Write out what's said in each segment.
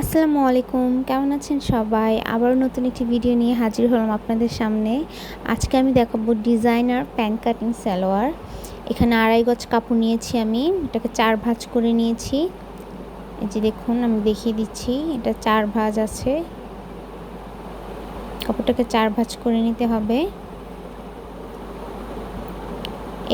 আসসালামু আলাইকুম, কেমন আছেন সবাই? আবারও নতুন একটি ভিডিও নিয়ে হাজির হলাম আপনাদের সামনে। আজকে আমি দেখাবো ডিজাইনার প্যান কাটিং সালোয়ার। এখানে আড়াই গজ কাপড় নিয়েছি আমি, এটাকে চার ভাঁজ করে নিয়েছি। এই যে দেখুন, আমি দেখিয়ে দিচ্ছি, এটা চার ভাঁজ আছে। কাপড়টাকে চার ভাঁজ করে নিতে হবে।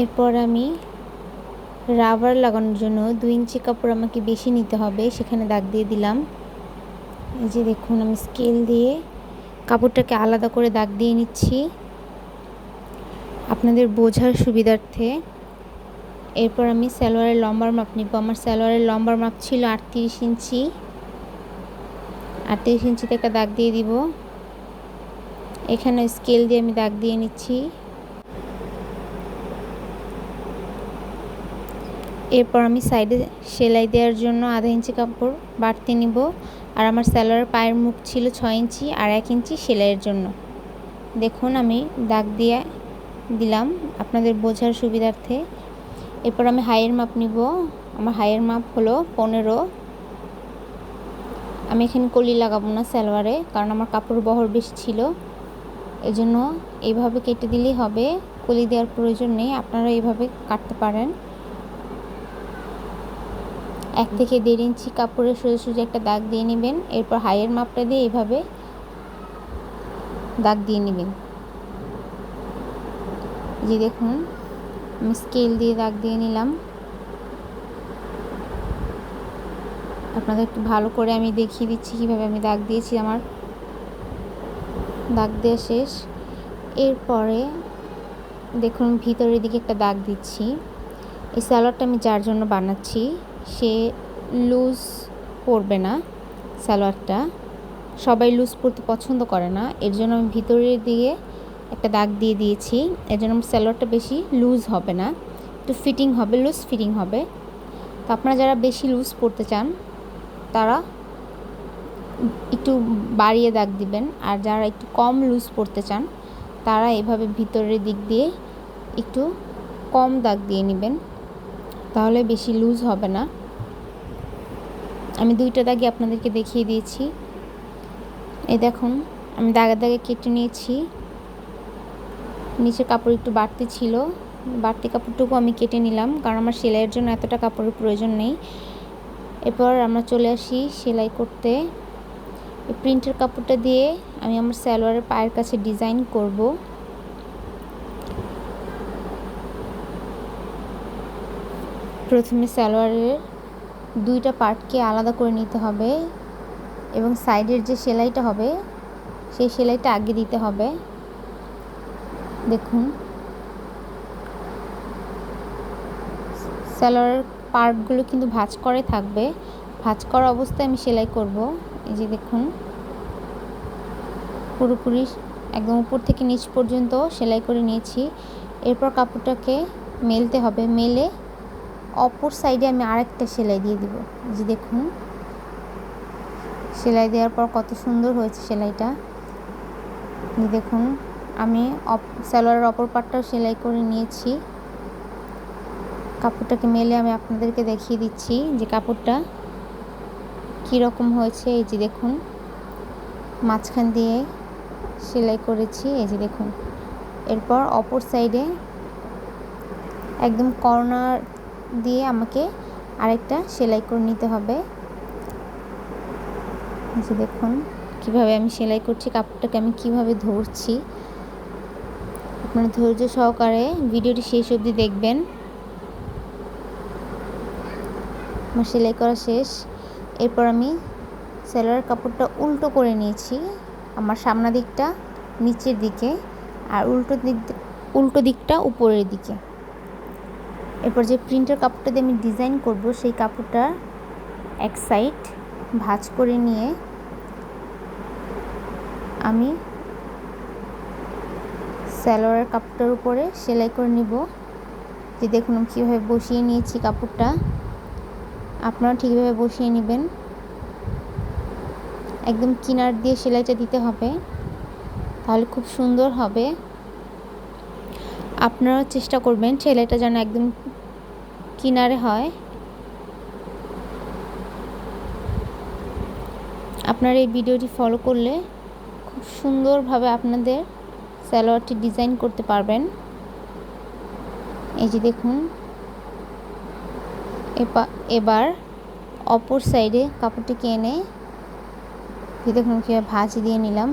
এরপর আমি রাবার লাগানোর জন্য দুই ইঞ্চি কাপড় আমাকে বেশি নিতে হবে, সেখানে দাগ দিয়ে দিলাম। এই যে দেখুন, আমি স্কেল দিয়ে কাপড়টাকে আলাদা করে দাগ দিয়ে নিচ্ছি। আপনাদের বোঝার সুবিধার্থে। এরপর আমি সালোয়ারের লম্বার মাপ নিব। আমার সালোয়ারের লম্বার মাপ ছিল আটত্রিশ ইঞ্চি। আটত্রিশ ইঞ্চিতে একটা দাগ দিয়ে দিব। এখানে স্কেল দিয়ে আমি দাগ দিয়ে নিচ্ছি। এরপর আমি সাইডে সেলাই দেওয়ার জন্য আধা ইঞ্চি কাপড় বাড়তি নিব। আর আমার স্যালোয়ার পায়ের মুখ ছিল ছয় ইঞ্চি আর এক ইঞ্চি সেলাইয়ের জন্য। দেখুন, আমি দাগ দিয়ে দিলাম আপনাদের বোঝার সুবিধার্থে। এরপর আমি হাইয়ের মাপ নিব। আমার হাইয়ের মাপ হলো পনেরো। আমি এখানে কলি লাগাবো না সালোয়ারে কারণ আমার কাপড় বহর বেশি ছিল। এজন্য এইভাবে কেটে দিলেই হবে। কলি দেওয়ার প্রয়োজন নেই। আপনারা এইভাবে কাটতে পারেন। এক থেকে দেড় ইঞ্চি কাপড়ে সোজা সোজা একটা দাগ দিয়ে নেবেন, এরপর হাইয়ের মাপটা দিয়ে এইভাবে দাগ দিয়ে নেবেন। যে দেখুন, আমি স্কেল দিয়ে দাগ দিয়ে নিলাম। আপনাদের একটু ভালো করে আমি দেখিয়ে দিচ্ছি কীভাবে আমি দাগ দিয়েছি আমার। দাগ দেওয়া শেষ। এরপরে দেখুন, ভিতরের দিকে একটা দাগ দিচ্ছি। এই স্যালাডটা আমি যার জন্য বানাচ্ছি সে লুজ পরবে না সালোয়ারটা। সবাই লুজ পরতে পছন্দ করে না। এর জন্য আমি ভিতরের দিকে একটা দাগ দিয়ে দিয়েছি। এর জন্য আমার সালোয়ারটা বেশি লুজ হবে না। একটু ফিটিং হবে, লুজ ফিটিং হবে। তো আপনারা যারা বেশি লুজ পরতে চান, তারা একটু বাড়িয়ে দাগ দিবেন। আর যারা একটু কম লুজ পরতে চান, তারা এভাবে ভিতরের দিক দিয়ে একটু কম দাগ দিয়ে নেবেন। তাহলে বেশি লুজ হবে না। আমি দুইটা দাগে আপনাদেরকে দেখিয়ে দিয়েছি। এই দেখুন, আমি দাগে দাগে কেটে নিয়েছি। নিচের কাপড় একটু বাড়তি ছিল। বাড়তি কাপড়টুকু আমি কেটে নিলাম, কারণ আমার সেলাইয়ের জন্য এতটা কাপড়ের প্রয়োজন নেই। এরপর আমরা চলে আসি সেলাই করতে। প্রিন্টের কাপড়টা দিয়ে আমি আমার সালোয়ারের পায়ের কাছে ডিজাইন করব। প্রথমে সালোয়ারের দুইটা পার্টকে আলাদা করে নিতে হবে এবং সাইডের যে সেলাইটা হবে, সেই সেলাইটা আগে দিতে হবে। দেখুন। সালোয়ারের পার্টগুলো কিন্তু ভাঁজ করে থাকবে। ভাঁজ করা অবস্থায় আমি সেলাই করব। এই যে দেখুন। পুরোপুরি একদম উপর থেকে নিচ পর্যন্ত সেলাই করে নিয়েছি। এরপর কাপড়টাকে মেলতে হবে। মেলে অপর সাইডে আমি আরেকটা সেলাই দিয়ে দিব। যে দেখুন। সেলাই দেওয়ার পর কত সুন্দর হয়েছে সেলাইটা। দেখুন, আমি সালোয়ারের অপর পাটটাও সেলাই করে নিয়েছি। কাপড়টাকে মেলে আমি আপনাদেরকে দেখিয়ে দিচ্ছি যে কাপড়টা কীরকম হয়েছে। এই যে দেখুন, মাঝখান দিয়ে সেলাই করেছি। এই যে দেখুন, এরপর অপর সাইডে একদম কর্নার দিয়ে আমাকে আরেকটা সেলাই করে নিতে হবে। যে দেখুন, কীভাবে আমি সেলাই করছি, কাপড়টাকে আমি কীভাবে ধরছি। আপনারা ধৈর্য সহকারে ভিডিওটি শেষ অবধি দেখবেন। আমার সেলাই করা শেষ। এরপর আমি সেলার কাপড়টা উল্টো করে নিয়েছি, আমার সামনা দিকটা নিচের দিকে আর উল্টো দিক, উল্টো দিকটা উপরের দিকে। এরপর যে প্রিন্টের কাপড়টা দিয়ে আমি ডিজাইন করব, সেই কাপড়টা এক সাইড ভাঁজ করে নিয়ে আমি স্যালোয়ারের কাপড়টার উপরে সেলাই করে নিব। যে দেখুন আমি কীভাবে বসিয়ে নিয়েছি কাপড়টা। আপনারা ঠিকভাবে বসিয়ে নেবেন। একদম কিনার দিয়ে সেলাইটা দিতে হবে। তাহলে খুব সুন্দর হবে। আপনারা চেষ্টা করবেন সেলাইটা যেন একদম কিনারে হয়। আপনার এই ভিডিওটি ফলো করলে খুব সুন্দরভাবে আপনাদের সালোয়ারটি ডিজাইন করতে পারবেন। এই যে দেখুন এবার অপর সাইডে কাপড়টিকে এনে দেখুন কীভাবে ভাঁজ দিয়ে নিলাম।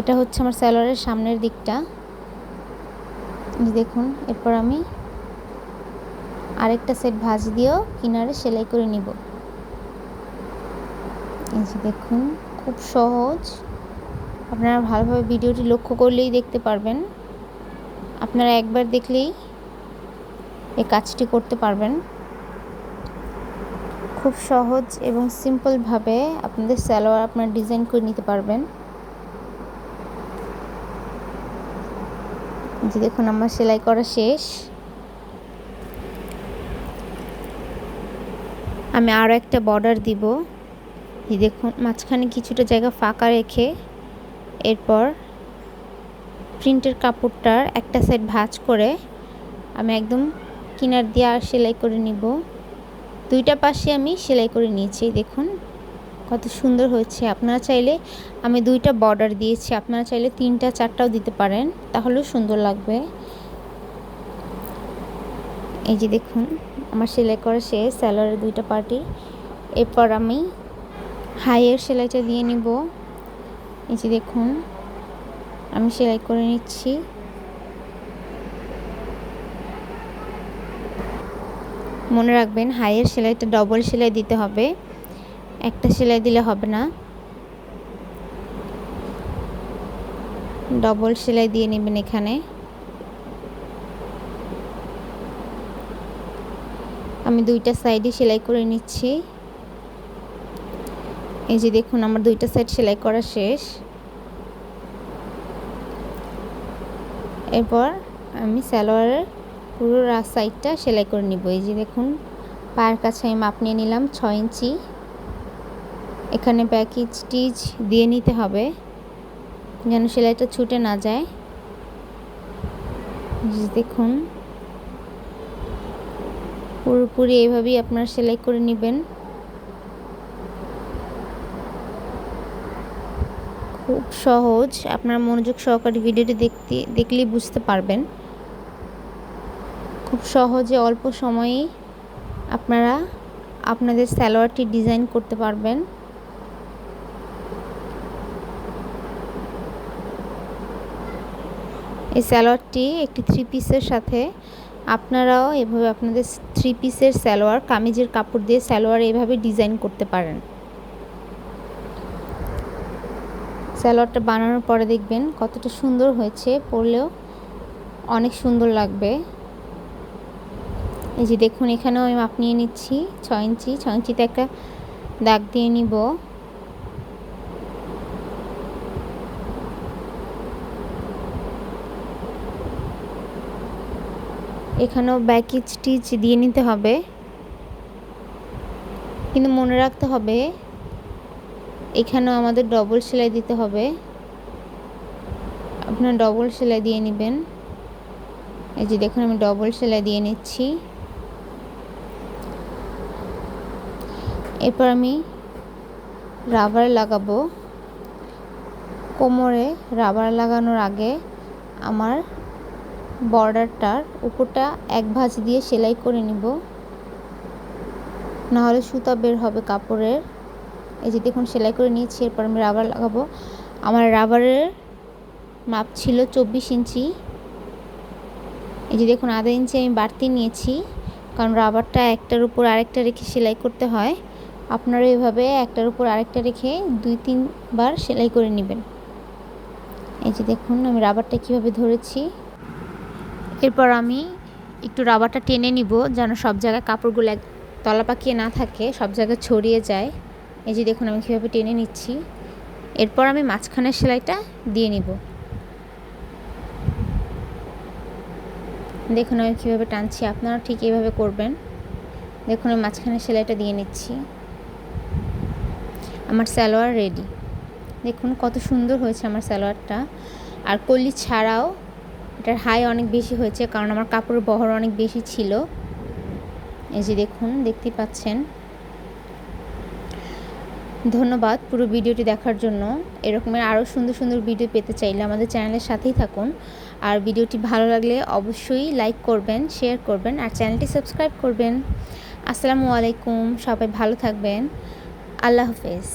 এটা হচ্ছে আমার স্যালোয়ারের সামনের দিকটা। দেখুন, এরপর আমি আরেকটা সেট ভাঁজ দিয়েও কিনারে সেলাই করে নিব। এই যে দেখুন, খুব সহজ। আপনারা ভালোভাবে ভিডিওটি লক্ষ্য করলেই দেখতে পারবেন। আপনারা একবার দেখলেই এই কাজটি করতে পারবেন। খুব সহজ এবং সিম্পলভাবে আপনাদের সালোয়ার আপনার ডিজাইন করে নিতে পারবেন। যে দেখুন, আমার সেলাই করা শেষ। আমি আরও একটা বর্ডার দিব। যে দেখুন, মাঝখানে কিছুটা জায়গা ফাঁকা রেখে এরপর প্রিন্টের কাপড়টার একটা সাইড ভাঁজ করে আমি একদম কিনার দিয়ে আর সেলাই করে নিব। দুইটা পাশে আমি সেলাই করে নিয়েছি দেখুন, কত সুন্দর হয়েছে। আপনারা চাইলে আমি দুইটা বর্ডার দিয়েছি, আপনারা চাইলে তিনটা, চারটাও দিতে পারেন, তাহলেও সুন্দর লাগবে। এই যে দেখুন আমার সেলাই করা শেষ, স্যালোয়ারের দুইটা পার্টি। এরপর আমি হাইয়ের সেলাইটা দিয়ে নিব। এই যে দেখুন, আমি সেলাই করে নিচ্ছি। মনে রাখবেন, হাইয়ের সেলাইটা ডবল সেলাই দিতে হবে। একটা সেলাই দিলে হবে না। ডবল সেলাই দিয়ে নেবেন এখানে। আমি দুইটা সাইডে সেলাই করে নিচ্ছি। এই যে দেখুন, আমার দুইটা সাইড সেলাই করা শেষ। এরপর আমি সালোয়ারের পুরো সাইডটা সেলাই করে নিব। এই যে দেখুন, পায়ের কাছে আমি মাপ নিয়ে নিলাম ছয় ইঞ্চি। এখানে ব্যাকি স্টিচ দিয়ে নিতে হবে, যেন সেলাইটা ছুটে না যায়। দেখুন পুরোপুরি এইভাবেই আপনার সেলাই করে নেবেন। খুব সহজ, আপনার মনোযোগ সহকারে ভিডিওটি দেখতে, দেখলেই বুঝতে পারবেন। খুব সহজে অল্প সময়েই আপনারা আপনাদের স্যালোয়ারটি ডিজাইন করতে পারবেন। এই স্যালোয়ারটি একটি থ্রি পিসের সাথে আপনারাও এভাবে আপনাদের থ্রি পিসের স্যালোয়ার কামিজের কাপড় দিয়ে স্যালোয়ার এভাবে ডিজাইন করতে পারেন। স্যালোয়ারটা বানানোর পরে দেখবেন কতটা সুন্দর হয়েছে, পরলেও অনেক সুন্দর লাগবে। এই যে দেখুন, এখানেও আমি মাপ নিয়ে নিচ্ছি, ছয় ইঞ্চি, ছয় ইঞ্চিতে একটা দাগ দিয়ে নিব। এখানেও ব্যাক স্টিচ দিয়ে নিতে হবে। কিন্তু মনে রাখতে হবে, এখানেও আমাদের ডবল সেলাই দিতে হবে। আপনার ডবল সেলাই দিয়ে নেবেন। এই যে দেখুন, আমি ডবল সেলাই দিয়ে নিচ্ছি। এরপর আমি রাবার লাগাবো। কোমরে রাবার লাগানোর আগে আমার বর্ডারটার উপরটা এক ভাঁজ দিয়ে সেলাই করে নিব। নাহলে সুতা বের হবে কাপড়ের। এই যে দেখুন, সেলাই করে নিয়েছি, এরপর আমি রাবার লাগাবো। আমার রাবারের মাপ ছিল চব্বিশ ইঞ্চি। এই যে দেখুন, আধা ইঞ্চি আমি বাড়তি নিয়েছি, কারণ রাবারটা একটার উপর আরেকটা রেখে সেলাই করতে হয়। আপনারা এভাবে একটার উপর আরেকটা রেখে দুই, তিনবার সেলাই করে নেবেন। এই যে দেখুন, আমি রাবারটা কীভাবে ধরেছি। এরপর আমি একটু রাবারটা টেনে নিব যেন সব জায়গায় কাপড়গুলো এক তলা পাকিয়ে না থাকে, সব জায়গায় ছড়িয়ে যায়। এই যে দেখুন, আমি কীভাবে টেনে নিচ্ছি। এরপর আমি মাঝখানের সেলাইটা দিয়ে নিব। দেখুন, আমি কীভাবে টানছি, আপনারা ঠিক এইভাবে করবেন। দেখুন, আমি মাঝখানে সেলাইটা দিয়ে নিচ্ছি। আমার সালোয়ার রেডি। দেখুন, কত সুন্দর হয়েছে আমার সালোয়ারটা। আর কলি ছাড়াও এটার হাই অনেক বেশি হয়েছে, কারণ আমার কাপড়ের বহর অনেক বেশি ছিল। এই যে দেখুন দেখতে পাচ্ছেন। ধন্যবাদ পুরো ভিডিওটি দেখার জন্য। এরকমের আরও সুন্দর সুন্দর ভিডিও পেতে চাইলে আমাদের চ্যানেলের সাথেই থাকুন। আর ভিডিওটি ভালো লাগলে অবশ্যই লাইক করবেন শেয়ার করবেন, আর চ্যানেলটি সাবস্ক্রাইব করবেন। আসসালামু আলাইকুম, সবাই ভালো থাকবেন। আল্লাহ হাফেজ।